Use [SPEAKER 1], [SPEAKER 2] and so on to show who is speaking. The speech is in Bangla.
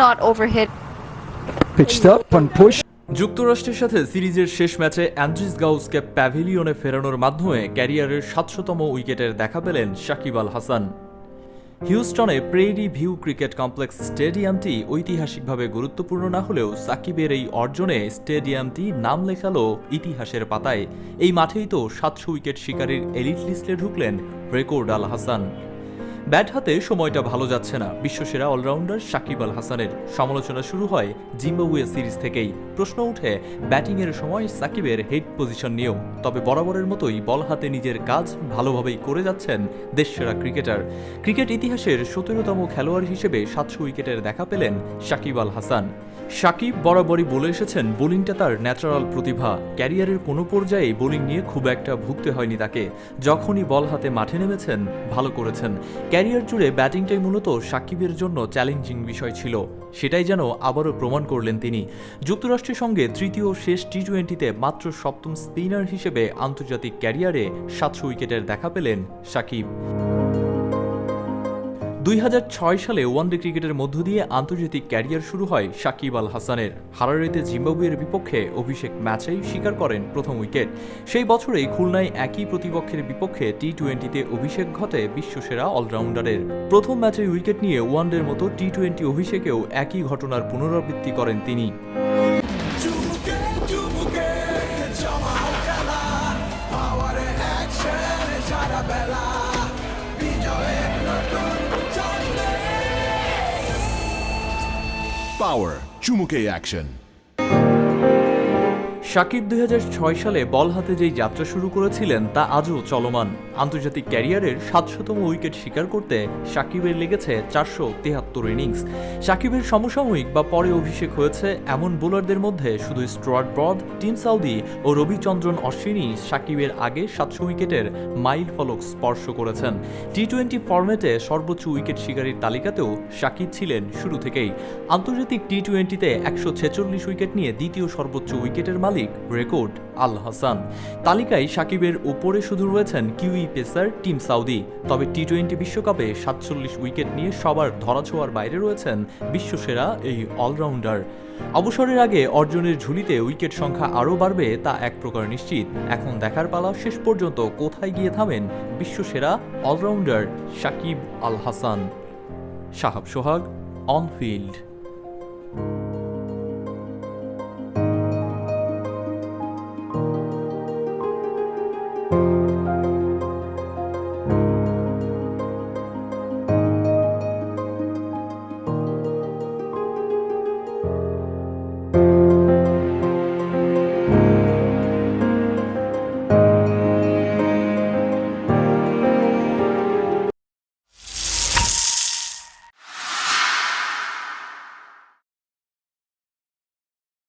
[SPEAKER 1] not overhit.
[SPEAKER 2] Pitched up and pushed.
[SPEAKER 3] যুক্তরাষ্ট্রের সাথে সিরিজের শেষ ম্যাচে অ্যান্ড্রিস গাউসকে প্যাভিলিয়নে ফেরানোর মাধ্যমে ক্যারিয়ারের সাতশোতম উইকেটের দেখা পেলেন সাকিব আল হাসান হিউস্টনে প্রেরি ভিউ ক্রিকেট কমপ্লেক্স স্টেডিয়ামটি ঐতিহাসিকভাবে গুরুত্বপূর্ণ না হলেও সাকিবের এই অর্জনে স্টেডিয়ামটি নাম লেখালো ইতিহাসের পাতায় এই মাঠেই তো সাতশো উইকেট শিকারীর এলিট লিস্টে ঢুকলেন রেকর্ড আল হাসান ব্যাট হাতে সময়টা ভালো যাচ্ছে না। বিশ্বসেরা অলরাউন্ডার সাকিব আল হাসানের সমালোচনা শুরু হয় জিম্বাবুয়ে সিরিজ থেকেই। প্রশ্ন উঠে, ব্যাটিংয়ের সময় সাকিবের হেড পজিশন নিয়েও। তবে বরাবরের মতোই বল হাতে নিজের কাজ ভালোভাবেই করে যাচ্ছেন দেশসেরা ক্রিকেটার। ক্রিকেট ইতিহাসের সতেরোতম খেলোয়াড় হিসেবে সাতশো উইকেটের দেখা পেলেন সাকিব আল হাসান। সাকিব বরাবরই বলে এসেছেন, বোলিংটা তার ন্যাচারাল প্রতিভা। ক্যারিয়ারের কোনো পর্যায়ে বোলিং নিয়ে খুব একটা ভুগতে হয়নি তাকে। যখনই বল হাতে মাঠে নেমেছেন, ভালো করেছেন। ক্যারিয়ার জুড়ে ব্যাটিংটাই মূলত সাকিবের জন্য চ্যালেঞ্জিং বিষয় ছিল। সেটাই যেন আবারও প্রমাণ করলেন তিনি। যুক্তরাষ্ট্রের সঙ্গে তৃতীয় শেষ টি টোয়েন্টিতে মাত্র সপ্তম স্পিনার হিসেবে আন্তর্জাতিক ক্যারিয়ারে সাতশো উইকেটের দেখা পেলেন সাকিব। দুই হাজার ছয় সালে ওয়ানডে ক্রিকেটের মধ্য দিয়ে আন্তর্জাতিক ক্যারিয়ার শুরু হয় সাকিব আল হাসানের। হারারেতে জিম্বাবুয়ের বিপক্ষে অভিষেক ম্যাচেই স্বীকার করেন প্রথম উইকেট। সেই বছরেই খুলনায় একই প্রতিপক্ষের বিপক্ষে টি টোয়েন্টিতে অভিষেক ঘটে বিশ্বসেরা অলরাউন্ডারের। প্রথম ম্যাচে উইকেট নিয়ে ওয়ানডের মতো টি টোয়েন্টি অভিষেকেও একই ঘটনার পুনরাবৃত্তি করেন তিনি।
[SPEAKER 4] Power, Chumuke Action.
[SPEAKER 3] সাকিব দুই হাজার ছয় সালে বল হাতে যেই যাত্রা শুরু করেছিলেন, তা আজও চলমান। আন্তর্জাতিক ক্যারিয়ারের সাতশতম উইকেট শিকার করতে সাকিবের লেগেছে চারশো তেহাত্তর ইনিংস। সাকিবের সমসাময়িক বা পরে অভিষেক হয়েছে এমন বোলারদের মধ্যে শুধু স্টুয়ার্ট ব্রড, টিম সাউদি ও রবিচন্দ্রন অশ্বিনী সাকিবের আগে সাতশো উইকেটের মাইল ফলক স্পর্শ করেছেন। টি টোয়েন্টি ফরম্যাটে সর্বোচ্চ উইকেট শিকারীর তালিকাতেও সাকিব ছিলেন শুরু থেকেই। আন্তর্জাতিক টি টোয়েন্টিতে একশো ছেচল্লিশ উইকেট নিয়ে দ্বিতীয় সর্বোচ্চ উইকেটের মালিক রেকর্ড আল হাসান। তালিকায় সাকিবের উপরে শুধু রয়েছেন কিউই পেসার টিম সাউদি। তবে টি টোয়েন্টি বিশ্বকাপে সাতচল্লিশ উইকেট নিয়ে সবার ধরাছোঁয়ার বাইরে রয়েছেন বিশ্বসেরা এই অলরাউন্ডার। অবসরের আগে অর্জনের ঝুলিতে উইকেট সংখ্যা আরও বাড়বে তা এক প্রকার নিশ্চিত। এখন দেখার পালা শেষ পর্যন্ত কোথায় গিয়ে থামেন বিশ্বসেরা allrounder Shakib Al Hasan. Shahab Sohag on field